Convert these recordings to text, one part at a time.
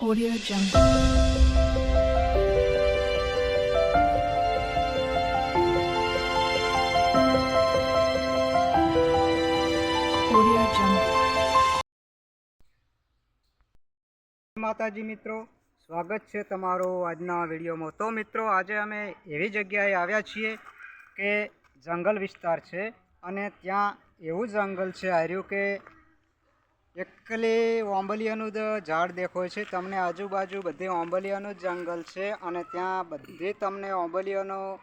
Audio Jungle. Audio. માતાજી મિત્રો, સ્વાગત છે તમારો આજના વિડીયોમાં તો મિત્રો, આજે અમે એવી જગ્યાએ આવ્યા છીએ કે જંગલ વિસ્તાર છે અને ત્યાં એવું જંગલ છે આર્યું કે એકલી ઓંબલિયાનું જ ઝાડ દેખો છે. તમને આજુબાજુ બધે ઓંબલિયાનું જ જંગલ છે અને ત્યાં બધે તમને ઓંબલિયાનું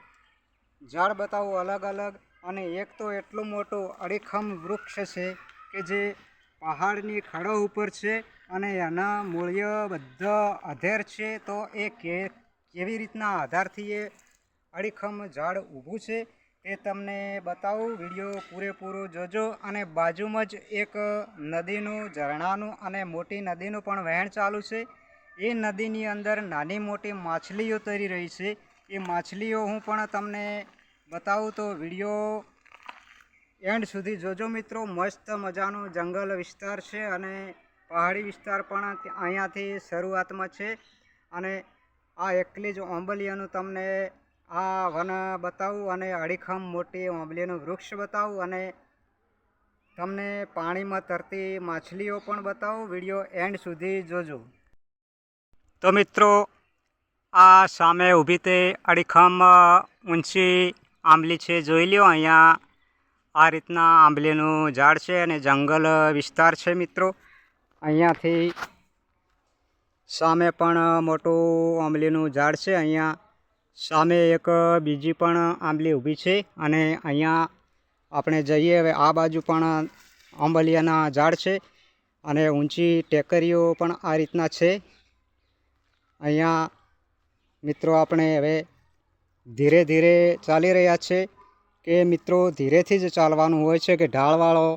ઝાડ બતાવો અલગ અલગ. અને એક તો એટલું મોટું અડીખમ વૃક્ષ છે કે જે પહાડની ખડો ઉપર છે અને એના મૂળ્ય બધા આધેર છે. તો એ કે કેવી રીતના આધારથી એ અડીખમ ઝાડ ઊભું છે? એ તમને બતાવું. વીડિયો પૂરેપૂરો જોજો અને બાજુમાં જ એક નદીનું, ઝરણાનું અને મોટી નદીનું પણ વહેણ ચાલુ છે. એ નદીની અંદર નાની મોટી માછલીઓ તરી રહી છે. એ માછલીઓ હું પણ તમને બતાવું તો વીડિયો એન્ડ સુધી જોજો મિત્રો. મસ્ત મજાનો જંગલ વિસ્તાર છે અને પહાડી વિસ્તાર પણ અહીંયાથી શરૂઆતમાં છે. અને આ એકલી જ ઓંબલિયાનું તમને આ વન બતાવું અને અડીખમ મોટી ઓંબલીનું વૃક્ષ બતાવું અને તમને પાણીમાં તરતી માછલીઓ પણ બતાવું. વીડિયો એન્ડ સુધી જોજો. તો મિત્રો, આ સામે ઊભી તે અડીખમ ઊંચી આંબલી છે. જોઈ લ્યો, અહીંયા આ રીતના આંબલીનું ઝાડ છે અને જંગલ વિસ્તાર છે મિત્રો. અહીંયાથી સામે પણ મોટું આંબલીનું ઝાડ છે. અહીંયા સામે એક બીજી પણ આંબલી ઊભી છે અને અહીંયા આપણે જઈએ હવે આ બાજુ પણ આંબલિયાના ઝાડ છે અને ઊંચી ટેકરીઓ પણ આ રીતના છે. અહીંયા મિત્રો આપણે હવે ધીરે ધીરે ચાલી રહ્યા છે કે મિત્રો ધીરેથી જ ચાલવાનું હોય છે કે ઢાળવાળો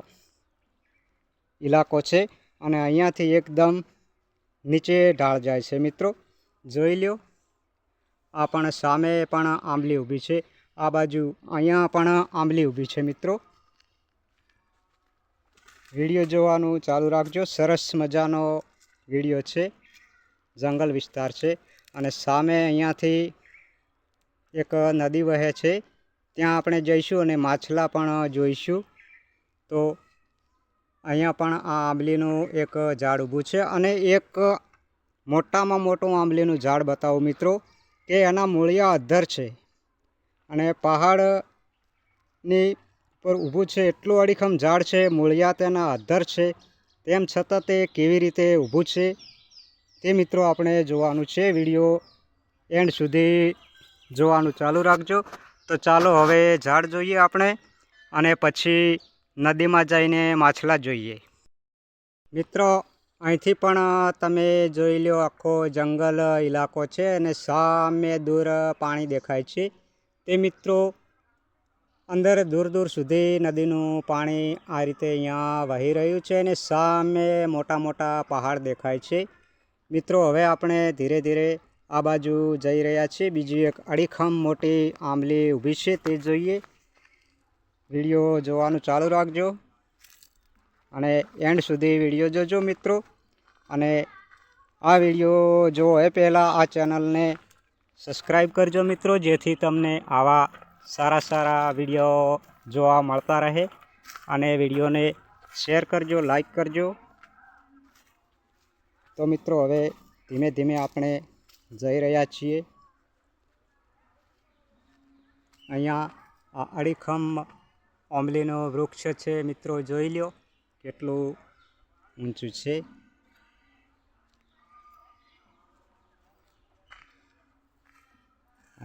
ઇલાકો છે અને અહીંયાથી એકદમ નીચે ઢાળ જાય છે મિત્રો. જોઈ લ્યો. આ પણ સામે પણ આંબલી ઊભી છે. આ બાજુ અહીંયા પણ આંબલી ઊભી છે મિત્રો. વીડિયો જોવાનું ચાલુ રાખજો. સરસ મજાનો વીડિયો છે. જંગલ વિસ્તાર છે અને સામે અહીંયાથી એક નદી વહે છે. ત્યાં આપણે જઈશું અને માછલા પણ જોઈશું. તો અહીંયા પણ આ આંબલીનું એક ઝાડ ઊભું છે અને એક મોટામાં મોટું આંબલીનું ઝાડ બતાવું મિત્રો. કે એના મૂળિયા અધ્ધર છે. અને પહાડની પર ઊભું છે, એટલું અડીખમ ઝાડ છે, મૂળિયા તેના અધ્ધર છે. તેમ છતાં તે કેવી રીતે ઊભું છે, તે મિત્રો આપણે જોવાનું છે. વીડિયો એન્ડ સુધી જોવાનું ચાલુ રાખજો. તો ચાલો હવે ઝાડ જોઈએ આપણે અને પછી નદીમાં જઈને માછલા જોઈએ. મિત્રો અહીંથી પણ તમે જોઈ લો આખો જંગલ ઇલાકો છે અને સામે દૂર પાણી દેખાય છે. તે મિત્રો, અંદર દૂર દૂર સુધી નદીનું પાણી આ રીતે અહીંયા વહી રહ્યું છે અને સામે મોટા મોટા પહાડ દેખાય છે. મિત્રો, હવે આપણે ધીરે ધીરે આ બાજુ જઈ રહ્યા છીએ. બીજી એક અડીખમ મોટી આંબલી ઊભી છે, તે જોઈએ. વીડિયો જોવાનું ચાલુ રાખજો. અને એન્ડ સુધી વીડિયો જોજો મિત્રો. અને આ વીડિયો જો એ પહેલાં આ ચેનલને સબસ્ક્રાઈબ કરજો મિત્રો, જેથી તમને આવા સારા સારા વીડિયો જોવા મળતા રહે. અને વિડીયોને શેર કરજો, લાઈક કરજો. તો મિત્રો, હવે ધીમે ધીમે આપણે જઈ રહ્યા છીએ. અહીંયા આ અડીખમ ઓમલીનો વૃક્ષ છે, મિત્રો, જોઈ લો કેટલું ઊંચું છે.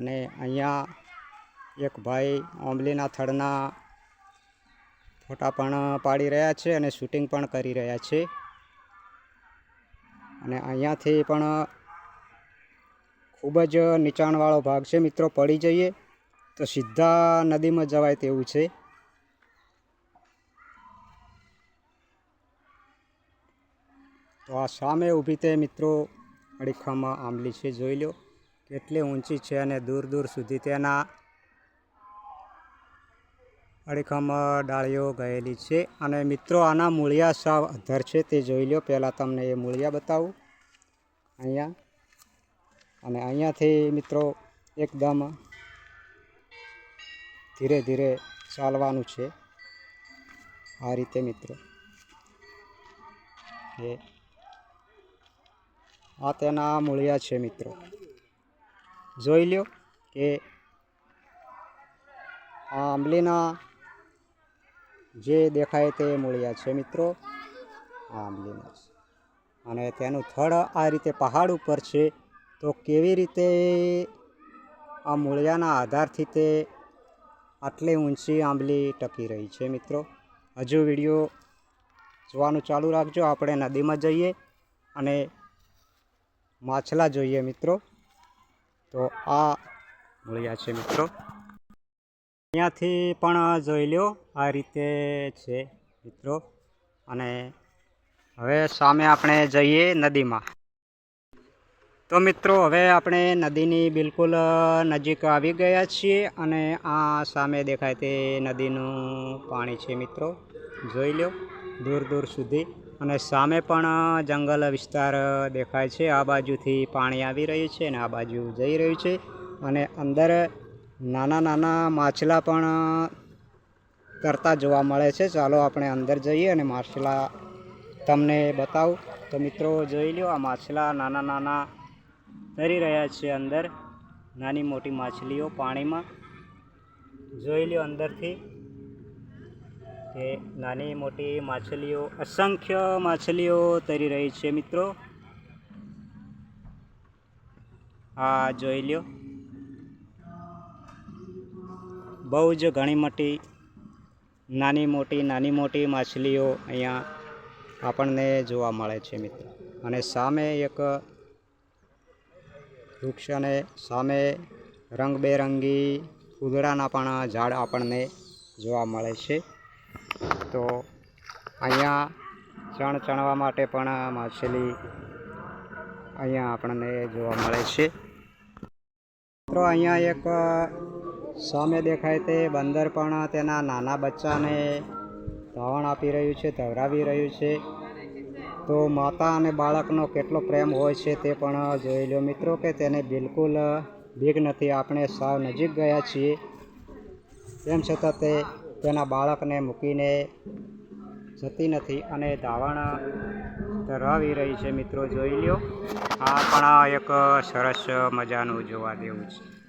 અને અહીંયા એક ભાઈ ઓમલીના થડના ફોટા પણ પાડી રહ્યા છે અને શૂટિંગ પણ કરી રહ્યા છે. અને અહીંયાથી પણ ખૂબ જ નીચાણવાળો ભાગ છે. મિત્રો, પડી જઈએ તો સીધા નદીમાં જવાય તેવું છે. તો આ સામે ઊભી તે મિત્રો અડીખામાં આંબલી છે. જોઈ લો. કેટલી ઊંચી છે અને દૂર દૂર સુધી તેના અડીખમ ડાળીઓ ગયેલી છે. અને મિત્રો, આના મૂળિયા સાવ અધર છે, તે જોઈ લો પહેલાં તમને એ મૂળિયા બતાવું. અહીંયા. અને અહીંયાથી મિત્રો, એકદમ ધીરે ધીરે ચાલવાનું છે. આ રીતે મિત્રો. એ. આ તેના મૂળિયા છે મિત્રો. જોઈ લ્યો કે આ આંબલીના જે દેખાય તે મૂળિયા છે મિત્રો, આ આંબલીના છે. અને તેનું થડ આ રીતે પહાડ ઉપર છે, તો કેવી રીતે આ મૂળિયાના આધારથી તે આટલી ઊંચી આંબલી ટકી રહી છે મિત્રો? હજુ વીડિયો જોવાનું ચાલુ રાખજો. આપણે નદીમાં જઈએ અને માછલા જોઈએ મિત્રો. તો આ મૂળિયા છે મિત્રો. અહીંયાથી પણ જોઈ લો આ રીતે છે મિત્રો. અને હવે સામે આપણે જઈએ નદીમાં. તો મિત્રો, હવે આપણે નદીની બિલકુલ નજીક આવી ગયા છીએ અને આ સામે દેખાય તે નદીનું પાણી છે મિત્રો. જોઈ લો દૂર દૂર સુધી. અને સામે પણ જંગલ વિસ્તાર દેખાય છે. આ બાજુથી પાણી આવી રહ્યું છે અને આ બાજુ જઈ રહ્યું છે. અને અંદર નાના નાના માછલા પણ તરતા જોવા મળે છે. ચાલો આપણે અંદર જઈએ અને માછલા તમને બતાવું. તો મિત્રો, જોઈ લો આ માછલા નાના નાના તરી રહ્યા છે અંદર. નાની મોટી માછલીઓ પાણીમાં. જોઈ લો અંદરથી. કે નાની મોટી માછલીઓ, અસંખ્ય માછલીઓ તરી રહી છે મિત્રો. આ જોઈ લ્યો. બહુ જ ઘણી મોટી, નાની મોટી નાની મોટી માછલીઓ અહીંયા આપણને જોવા મળે છે મિત્રો. અને સામે એક વૃક્ષ અને સામે રંગબેરંગી ઉદડાના પણ ઝાડ આપણને જોવા મળે છે. તો અહીંયા ચણ ચણવા માટે પણ માછલી અહીંયા આપણને જોવા મળે છે. મિત્રો, અહીંયા એક સામે દેખાય તે બંદર પણ તેના નાના બચ્ચાને ધાવણ આપી રહ્યું છે, ધવરાવી રહ્યું છે. તો માતા અને બાળકનો કેટલો પ્રેમ હોય છે તે પણ જોઈ લો મિત્રો કે તેને બિલકુલ બીક નથી. આપણે સાવ નજીક ગયા છીએ. તેમ છતાં તે તેના બાળકને મૂકીને જતી નથી અને ધાવણ ધરાવી રહી છે. મિત્રો, જોઈ લ્યો. આ પણ એક સરસ મજાનું જોવા દેવું છે.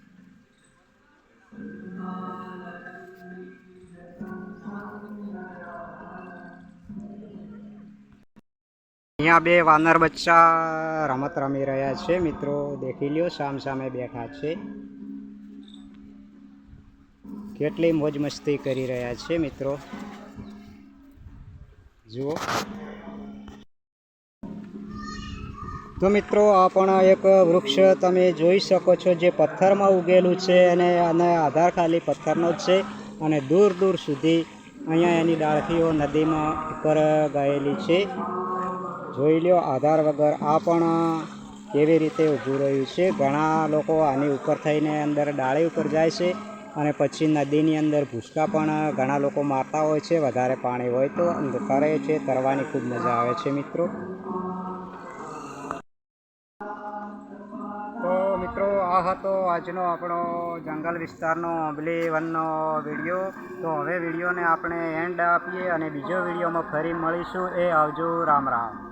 અહીંયા બે વાનર બચ્ચા રમત રમી રહ્યા છે. મિત્રો, દેખી લ્યો, સામ સામે બેઠા છે. કેટલી મોજ મસ્તી કરી રહ્યા છે મિત્રો. જુઓ. તો મિત્રો, આ પણ એક વૃક્ષ તમે જોઈ શકો છો જે પથ્થરમાં ઉગેલું છે અને આને આધાર ખાલી પથ્થરનો જ છે અને દૂર દૂર સુધી અહીંયા એની ડાળખીઓ નદીમાં ઉપર ગયેલી છે. જોઈ લ્યો, આધાર વગર આ પણ કેવી રીતે ઊભું રહ્યું છે? ઘણા લોકો આની ઉપર થઈને અંદર ડાળી ઉપર જાય છે. અને પછી નદીની અંદર ભૂસકા પણ ઘણા લોકો મારતા હોય છે, વધારે પાણી હોય તો કરે છે, તરવાની ખૂબ મજા આવે છે મિત્રો. તો મિત્રો, આ હતો આજનો આપણો જંગલ વિસ્તારનો અંબલી વનનો વીડિયો. તો હવે વિડીયોને આપણે એન્ડ આપીએ અને બીજો વિડીયોમાં ફરી મળીશું. એ આવજો, રામ રામ.